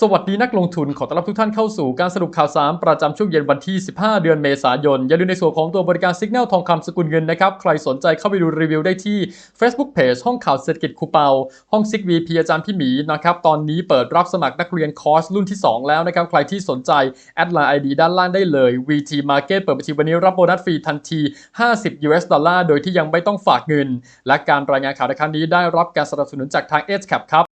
สวัสดีนักลงทุนขอต้อนรับทุกท่านเข้าสู่การสรุปข่าวสารประจำช่วงเย็นวันที่ 15 เดือนเมษายน อย่าลืมในส่วนของตัวบริการสิก n a l ทองคำสกุลเงินนะครับ ใครสนใจเข้าไปดูรีวิวได้ที่ Facebook Page ห้องข่าวเศรษฐกิจคูเปา ห้องซิกวีพีอาจารย์พี่หมีนะครับ ตอนนี้เปิดรับสมัครนักเรียนคอร์สรุ่นที่ 2 แล้วนะครับ ใครที่สนใจ แอดไลน์ ID ด้านล่างได้เลย VT Market เปิดบัญชีวันนี้รับโบนัสฟรีทันที 50 US ดอลลาร์โดยที่ยังไม่ต้องฝากเงิน และการรายงานข่าวในครั้งนี้ได้รับการสนับสนุนจากทาง s c a p ครับ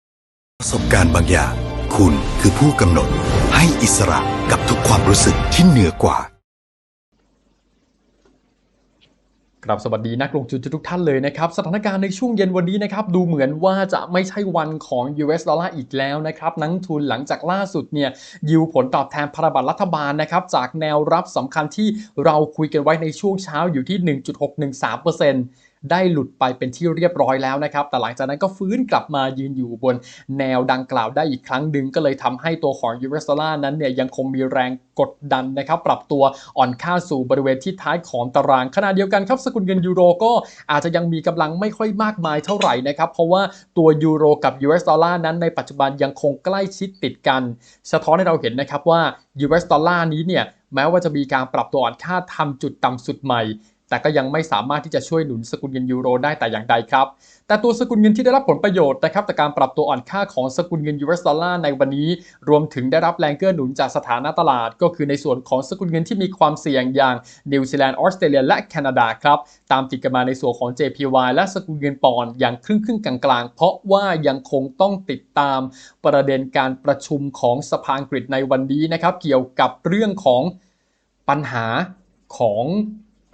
ประสบการณ์บางอย่าง คุณคือผู้กำหนดให้อิสระกับทุกความรู้สึกที่เหนือกว่าครับสวัสดีนักลงทุนทุกท่านเลยนะครับ สถานการณ์ในช่วงเย็นวันนี้นะครับ ดูเหมือนว่าจะไม่ใช่วันของ US ดอลลาร์อีกแล้วนะครับนักทุนหลังจากล่าสุดเนี่ยยิวผลตอบแทนพันธบัตรรัฐบาลนะครับจากแนวรับสำคัญที่เราคุยกันไว้ในช่วงเช้าอยู่ที่ 1.613% ได้หลุดไปเป็นที่เรียบร้อยแล้วนะครับ แต่หลังจากนั้นก็ฟื้นกลับมายืนอยู่บนแนวดังกล่าวได้อีกครั้งหนึ่งก็เลยทำให้ตัวของ US ดอลลาร์นั้นเนี่ยยังคงมีแรงกดดันนะครับ ปรับตัวอ่อนค่าสู่บริเวณที่ท้ายของตารางขณะเดียวกันครับ สกุลเงินยูโรก็อาจจะยังมีกำลังไม่ค่อยมากมายเท่าไหร่นะครับ เพราะว่าตัวยูโรกับ US ดอลลาร์นั้นในปัจจุบันยังคงใกล้ชิดติดกัน สะท้อนให้เราเห็นนะครับว่า US ดอลลาร์นี้เนี่ยแม้ว่าจะมีการปรับตัวอ่อนค่าทำจุดต่ำสุดใหม่ แต่ก็ยังไม่สามารถที่จะช่วยหนุนสกุลเงินยูโรได้แต่อย่างใดครับ แต่ตัวสกุลเงินที่ได้รับผลประโยชน์นะครับจากการปรับตัวอ่อนค่าของสกุลเงิน US ดอลลาร์ในวันนี้ รวมถึงได้รับแรงเกื้อหนุนจากสถานะตลาด ก็คือในส่วนของสกุลเงินที่มีความเสี่ยงอย่างนิวซีแลนด์ออสเตรเลียและแคนาดาครับ ตามติดกันมาในส่วนของ JPY และสกุลเงินปอนด์อย่างครึ่งครึ่งๆกลางๆ เพราะว่ายังคงต้องติดตามประเด็นการประชุมของสภาอังกฤษในวันนี้นะครับเกี่ยวกับเรื่องของปัญหาของ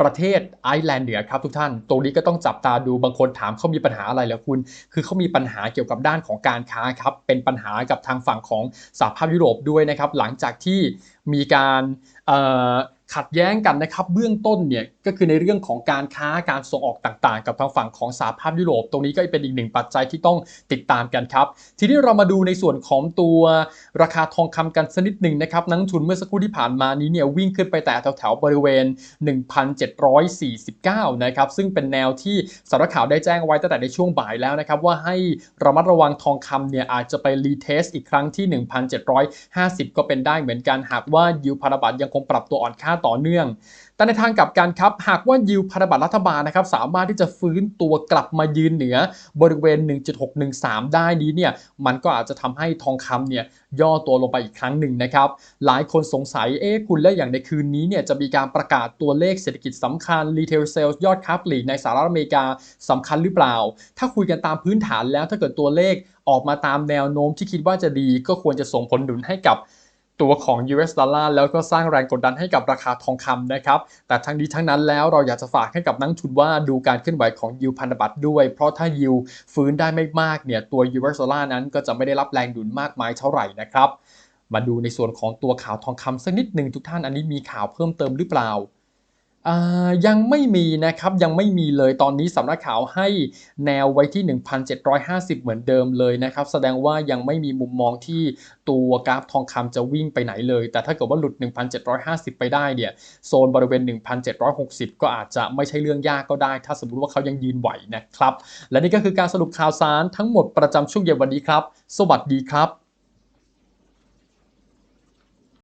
ประเทศไอร์แลนด์เหนือครับทุกท่าน ตรงนี้ก็ต้องจับตาดูบางคนถามเขามีปัญหาอะไรแล้วคุณ คือเขามีปัญหาเกี่ยวกับด้านของการค้าครับ เป็นปัญหากับทางฝั่งของสหภาพยุโรปด้วยนะครับ หลังจากที่มีการ ขัดแย้งกันนะครับเบื้องต้นเนี่ยก็คือในเรื่องของการค้าการส่งออกต่างๆ กับทางฝั่งของสหภาพยุโรป ตรงนี้ก็เป็นอีกหนึ่งปัจจัยที่ต้องติดตามกันครับ ทีนี้เรามาดูในส่วนของตัวราคาทองคำกันสักนิดหนึ่งนะครับนักทุนเมื่อสักครู่ที่ผ่านมานี้เนี่ยวิ่งขึ้นไปแต่แถวๆบริเวณ 1,749 นะครับซึ่งเป็นแนวที่สารข่าวได้แจ้งไว้ตั้งแต่ในช่วงบ่ายแล้วนะครับว่าให้ระมัดระวังทองคำเนี่ยอาจจะไปรีเทสอีกครั้งที่ 1,750 ก็เป็นได้เหมือนกันหากว่ายิวพันธบัตยังคงปรับตัวอ่อนค่าต่อเนื่อง แต่ในทางกลับกันครับ หากว่ายิวพันธบัตรรัฐบาลนะครับสามารถที่จะฟื้นตัวกลับมายืนเหนือบริเวณ 1.613 ได้นี้เนี่ยมันก็อาจจะทำให้ทองคำเนี่ยย่อตัวลงไปอีกครั้งหนึ่งนะครับหลายคนสงสัยเอ๊ะคุณและอย่างในคืนนี้เนี่ยจะมีการประกาศตัวเลขเศรษฐกิจสำคัญ Retail Sales ยอดค้าปลีกในสหรัฐอเมริกาสำคัญหรือเปล่า ถ้าคุยกันตามพื้นฐานแล้วถ้าเกิดตัวเลขออกมาตามแนวโน้มที่คิดว่าจะดีก็ควรจะส่งผลหนุนให้กับ ตัวของ US ดอลลาร์แล้วก็สร้างแรงกดดันให้กับราคาทองคำนะครับ แต่ทั้งนี้ทั้งนั้นแล้วเราอยากจะฝากให้กับนักทุนว่าดูการเคลื่อนไหวของยิวพันธบัตรด้วย เพราะถ้ายิวฟื้นได้ไม่มากเนี่ยตัว US ดอลลาร์นั้นก็จะไม่ได้รับแรงดุลมากมายเท่าไหร่นะครับ มาดูในส่วนของตัวข่าวทองคำสักนิดหนึ่งทุกท่านอันนี้มีข่าวเพิ่มเติมหรือเปล่าอ่า ยังไม่มีนะครับยังไม่มีเลยตอนนี้สำนักข่าวให้แนวไว้ที่ 1,750 เหมือนเดิมเลยนะครับ แสดงว่ายังไม่มีมุมมองที่ตัวกราฟทองคำจะวิ่งไปไหนเลย แต่ถ้าเกิดว่าหลุด 1,750 ไปได้เนี่ยโซนบริเวณ 1,760 ก็อาจจะไม่ใช่เรื่องยากก็ได้ ถ้าสมมติว่าเขายังยืนไหวนะครับ และนี่ก็คือการสรุปข่าวสารทั้งหมดประจำช่วงเย็นวันนี้ครับ สวัสดีครับ